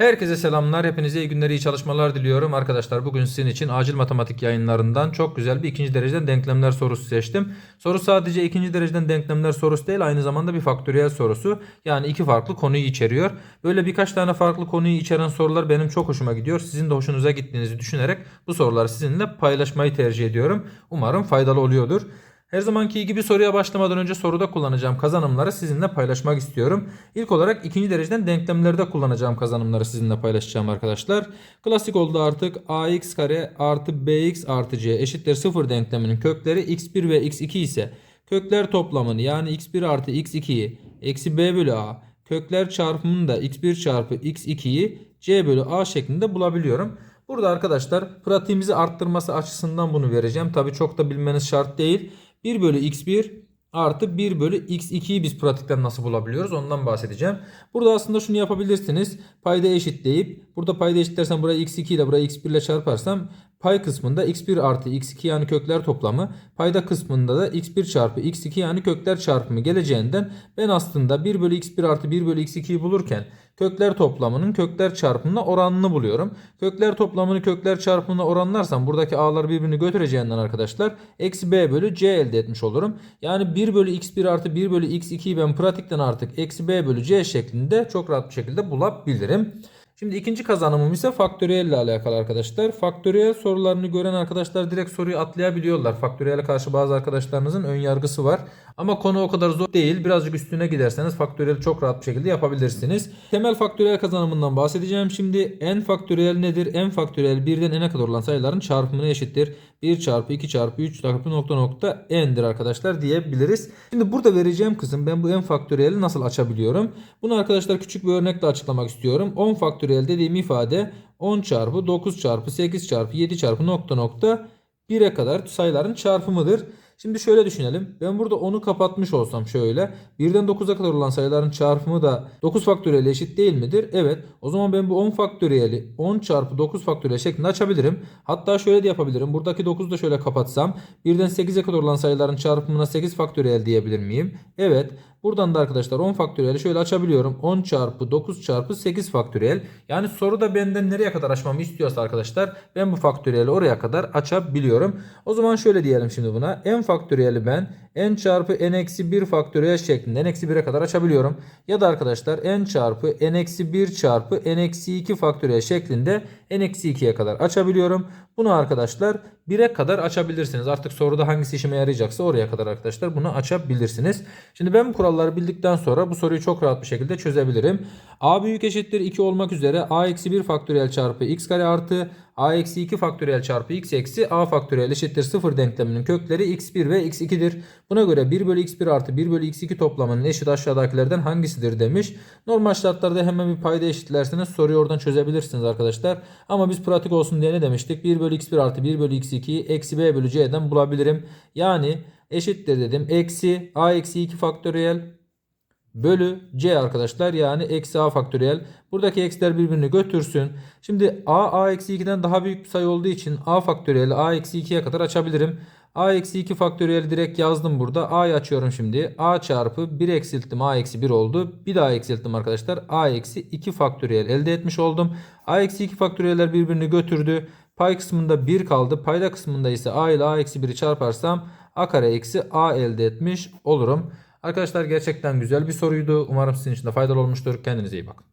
Herkese selamlar. Hepinize iyi günler, iyi çalışmalar diliyorum. Arkadaşlar bugün sizin için acil matematik yayınlarından çok güzel bir ikinci dereceden denklemler sorusu seçtim. Soru sadece ikinci dereceden denklemler sorusu değil aynı zamanda bir faktöriyel sorusu. Yani iki farklı konuyu içeriyor. Böyle birkaç tane farklı konuyu içeren sorular benim çok hoşuma gidiyor. Sizin de hoşunuza gittiğinizi düşünerek bu soruları sizinle paylaşmayı tercih ediyorum. Umarım faydalı oluyordur. Her zamanki gibi soruya başlamadan önce soruda kullanacağım kazanımları sizinle paylaşmak istiyorum. İlk olarak ikinci dereceden denklemlerde kullanacağım kazanımları sizinle paylaşacağım arkadaşlar. Klasik oldu artık ax kare artı bx artı c eşittir 0 denkleminin kökleri x1 ve x2 ise kökler toplamını yani x1 artı x2'yi eksi b bölü a kökler çarpımını da x1 çarpı x2'yi c bölü a şeklinde bulabiliyorum. Burada arkadaşlar pratiğimizi arttırması açısından bunu vereceğim. Tabi çok da bilmeniz şart değil. 1 bölü x1 artı 1 bölü x2'yi biz pratikten nasıl bulabiliyoruz ondan bahsedeceğim. Burada aslında şunu yapabilirsiniz. Payda eşitleyip burada payda eşitlersem buraya x2 ile buraya x1 ile çarparsam pay kısmında x1 artı x2 yani kökler toplamı payda kısmında da x1 çarpı x2 yani kökler çarpımı geleceğinden ben aslında 1 bölü x1 artı 1 bölü x2'yi bulurken kökler toplamının kökler çarpımına oranını buluyorum. Kökler toplamını kökler çarpımına oranlarsam buradaki a'lar birbirini götüreceğinden arkadaşlar eksi b bölü c elde etmiş olurum. Yani 1 bölü x1 artı 1 bölü x2'yi ben pratikten artık eksi b bölü c şeklinde çok rahat bir şekilde bulabilirim. Şimdi ikinci kazanımım ise faktöriyel ile alakalı arkadaşlar. Faktöriyel sorularını gören arkadaşlar direkt soruyu atlayabiliyorlar. Faktöriyele karşı bazı arkadaşlarınızın ön yargısı var. Ama konu o kadar zor değil. Birazcık üstüne giderseniz faktöriyel çok rahat bir şekilde yapabilirsiniz. Temel faktöriyel kazanımından bahsedeceğim. Şimdi n faktöriyel nedir? n faktöriyel 1'den n'e kadar olan sayıların çarpımına eşittir. 1 çarpı 2 çarpı 3 çarpı nokta nokta n'dir arkadaşlar diyebiliriz. Şimdi burada vereceğim kısım ben bu n faktöriyeli nasıl açabiliyorum? Bunu arkadaşlar küçük bir örnekle açıklamak istiyorum. 10 faktöriyel dediğim ifade 10 çarpı 9 çarpı 8 çarpı 7 çarpı nokta nokta 1'e kadar sayıların çarpımıdır. Şimdi şöyle düşünelim. Ben burada 10'u kapatmış olsam şöyle. 1'den 9'a kadar olan sayıların çarpımı da 9 faktöriyel eşit değil midir? Evet. O zaman ben bu 10 faktöriyeli 10 çarpı 9 faktöriyel şeklinde açabilirim. Hatta şöyle de yapabilirim. Buradaki 9'u da şöyle kapatsam 1'den 8'e kadar olan sayıların çarpımına 8 faktöriyel diyebilir miyim? Evet. Buradan da arkadaşlar 10 faktöriyeli şöyle açabiliyorum. 10 çarpı 9 çarpı 8 faktöriyel. Yani soruda benden nereye kadar açmamı istiyorsa arkadaşlar ben bu faktöriyeli oraya kadar açabiliyorum. O zaman şöyle diyelim şimdi buna. n faktöriyeli ben n çarpı n eksi 1 faktöriyel şeklinde n eksi 1'e kadar açabiliyorum. Ya da arkadaşlar n çarpı n eksi 1 çarpı n eksi 2 faktöriyel şeklinde n eksi 2'ye kadar açabiliyorum. Bunu arkadaşlar 1'e kadar açabilirsiniz. Artık soruda hangisi işime yarayacaksa oraya kadar arkadaşlar bunu açabilirsiniz. Şimdi ben bu kuralları bildikten sonra bu soruyu çok rahat bir şekilde çözebilirim. a büyük eşittir 2 olmak üzere a eksi 1 faktöriyel çarpı x kare artı a eksi 2 faktöriyel çarpı x eksi a faktöriyel eşittir 0 denkleminin kökleri x1 ve x2'dir. Buna göre 1 bölü x1 artı 1 bölü x2 toplamının eşit aşağıdakilerden hangisidir demiş. Normal şartlarda hemen bir payda eşitlerseniz soruyu oradan çözebilirsiniz arkadaşlar. Ama biz pratik olsun diye ne demiştik? 1 bölü x1 artı 1 bölü x2'yi eksi b bölü c'den bulabilirim. Yani eşittir dedim. Eksi a eksi 2 faktöriyel bölü c arkadaşlar yani eksi a faktöriyel. Buradaki eksiler birbirini götürsün. Şimdi a a eksi 2'den daha büyük bir sayı olduğu için a faktöriyeli a eksi 2'ye kadar açabilirim. a eksi 2 faktöriyeli direkt yazdım burada. a'yı açıyorum şimdi. a çarpı 1 eksilttim a eksi 1 oldu. Bir daha eksilttim arkadaşlar. a eksi 2 faktöriyel elde etmiş oldum. a eksi 2 faktöriyeller birbirini götürdü. Pay kısmında 1 kaldı. Payda kısmında ise a ile a eksi 1'i çarparsam a kare eksi a elde etmiş olurum. Arkadaşlar gerçekten güzel bir soruydu. Umarım sizin için de faydalı olmuştur. Kendinize iyi bakın.